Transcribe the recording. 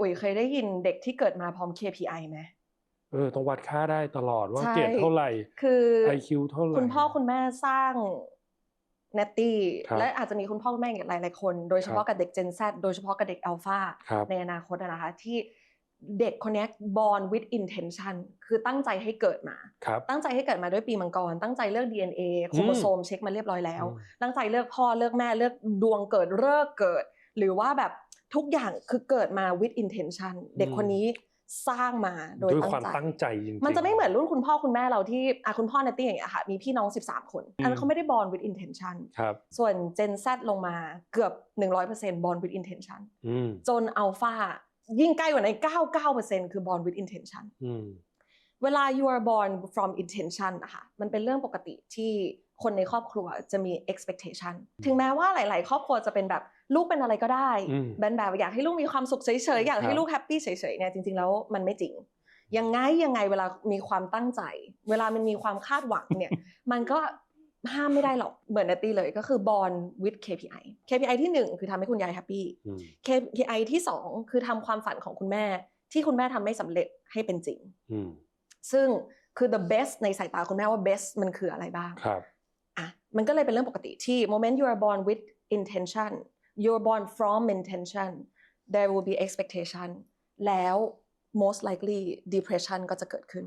อุ๋ยเคยได้ยินเด็กที่เกิดมาพร้อม KPI ไหมเออต้องวัดค่าได้ตลอดว่าใช่เกรดเท่าไหร่ คือ IQ เท่าไหร่ คุณพ่อคุณแม่สร้างเนตตี้ครับและอาจจะมีคุณพ่อคุณแม่อีกหลายๆคน โดยเฉพาะกับเด็ก Gen Z โดยเฉพาะกับเด็ก Alpha ครับในอนาคตอะนะคะที่เด็กคนเนี้ย born with intention คือตั้งใจให้เกิดมาครับตั้งใจให้เกิดมาด้วยปีมังกร ตั้งใจเลือก DNA โครโมโซมเช็คมาเรียบร้อยแล้วอืมตั้งใจเลือกพ่อเลือกแม่เลือกดวงเกิดเลิกเกิด หรือว่าแบบ ทุกอย่างคือเกิดมา with intention เด็กคนนี้สร้างมาโดยด้วยตั้งความใจตั้งใจจริงๆมันจะไม่เหมือนรุ่นคุณพ่อคุณแม่เราที่อะคุณพ่อเนตตี้อย่างเงี้ยค่ะมีพี่น้อง 13 คน อันนั้นเขาไม่ได้ born with intention ครับส่วน Gen Z ลงมาเกือบ 100% born with intention อืมจน Alpha ยิ่งใกล้กว่านั้น99%คือ born with intention อืมเวลา you are born from intention นะคะมันเป็นเรื่องปกติที่ คนในครอบครัวจะมี expectation ถึงแม้ว่าหลาย ๆ ครอบครัวจะเป็นแบบลูกเป็นอะไรก็ได้อืมเป็นแบบอยากให้ลูกมีความสุขเฉย ๆ อยากครัให้บลูกแฮปปี้เฉย ๆ เนี่ยจริง ๆ แล้วมันไม่จริงยังไงยังไงเวลามีความตั้งใจ เวลามันมีความคาดหวังเนี่ย มันก็ห้ามไม่ได้หรอกเหมือนนัตตี้เลยก็คือ born with KPI KPI ที่หนึ่งคือทำให้คุณยายแฮปปี้อืม KPI ที่สองคือทำความฝันของคุณแม่ ที่คุณแม่ทำไม่สำเร็จให้เป็นจริงอืมซึ่งคือ the best ในสายตาคุณแม่ว่า best มันคืออะไรบ้างครับอะ มันก็เลยเป็นเรื่องปกติที่ moment you are born with intention you're born from intention there will be expectation แล้ว most likely depression ก็จะเกิดขึ้น